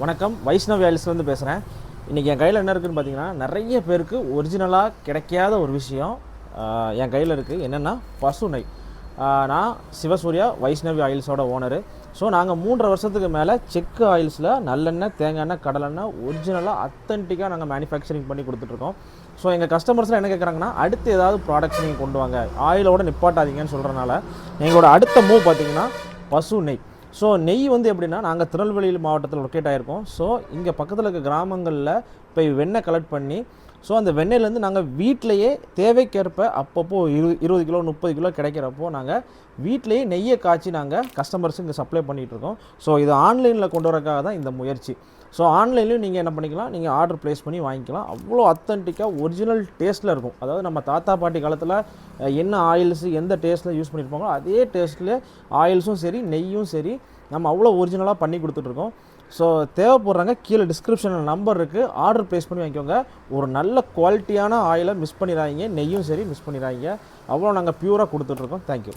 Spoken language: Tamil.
வணக்கம். வைஷ்ணவ் ஆயில்ஸ்லேருந்து பேசுகிறேன் இன்றைக்கி என் கையில் என்ன இருக்குதுன்னு பார்த்தீங்கன்னா நிறைய பேருக்கு ஒரிஜினலாக கிடைக்காத ஒரு விஷயம் என் கையில் இருக்குது என்னென்னா பசு நெய் நான் சிவசூர்யா வைஷ்ணவி ஆயில்ஸோட ஓனரு ஸோ நாங்கள் மூன்றரை வருஷத்துக்கு மேலே செக்கு ஆயில்ஸில் நல்லெண்ணெய் தேங்காய் எண்ணெய் கடலெண்ணெய் ஒரிஜினலாக அத்தன்டிக்காக நாங்கள் மேனுஃபேக்சரிங் பண்ணி கொடுத்துட்ருக்கோம் ஸோ எங்கள் கஸ்டமர்ஸ்லாம் என்ன கேட்குறாங்கன்னா அடுத்து ஏதாவது ப்ராடக்ட்ஸ் நீங்கள் கொண்டு வாங்க. ஆயிலோட நிப்பாட்டாதீங்கன்னு சொல்கிறனால எங்களோட அடுத்த மூவ் பார்த்தீங்கன்னா பசு நெய் ஸோ நெய் வந்து எப்படின்னா நாங்கள் திருநெல்வேலி மாவட்டத்தில் லொக்கேட் ஆகிருக்கோம் ஸோ இங்கே பக்கத்தில் இருக்க கிராமங்களில் போய் வெண்ணெய் கலெக்ட் பண்ணி ஸோ அந்த வெண்ணெயிலேருந்து நாங்கள் வீட்டிலையே தேவைக்கேற்ப அப்பப்போ இரு இருபது கிலோ முப்பது கிலோ கிடைக்கிறப்போ நாங்கள் வீட்டிலேயே நெய்யை காய்ச்சி நாங்கள் கஸ்டமர்ஸுக்கு இங்கே சப்ளை பண்ணிகிட்ருக்கோம் ஸோ இது ஆன்லைனில் கொண்டு வரக்காக தான் இந்த முயற்சி. ஸோ ஆன்லைன்லையும் நீங்கள் என்ன பண்ணிக்கலாம்? நீங்கள் ஆர்டர் ப்ளேஸ் பண்ணி வாங்கிக்கலாம். அவ்வளோ அத்தன்டிக்காக ஒரிஜினல் டேஸ்ட்டில் இருக்கும். அதாவது நம்ம தாத்தா பாட்டி காலத்தில் என்ன ஆயில்ஸ் எந்த டேஸ்ட்டில் யூஸ் பண்ணியிருப்பாங்களோ அதே டேஸ்ட்டில் ஆயில்ஸும் சரி நெய்யும் சரி நம்ம அவ்வளோ ஒரிஜினலாக பண்ணி கொடுத்துட்ருக்கோம். ஸோ தேவைப்படுறாங்க கீழே டிஸ்கிரிப்ஷனில் நம்பர் இருக்குது ஆர்டர் ப்ளேஸ் பண்ணி வாங்கிக்கோங்க. ஒரு நல்ல குவாலிட்டியான ஆயிலை மிஸ் பண்ணிடாதீங்க. நெய்யும் சரி மிஸ் பண்ணிடாதீங்க. அவ்வளோ நாங்கள் பியூராக கொடுத்துட்ருக்கோம். தேங்க்யூ